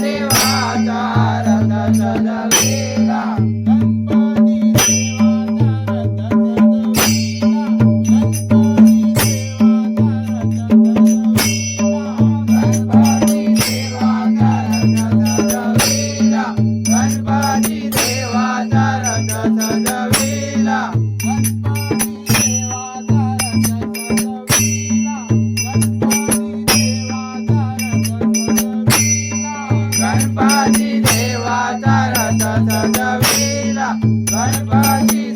देवाचा रथ सजवेला गणपती देवा. Bye bye.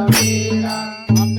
Ram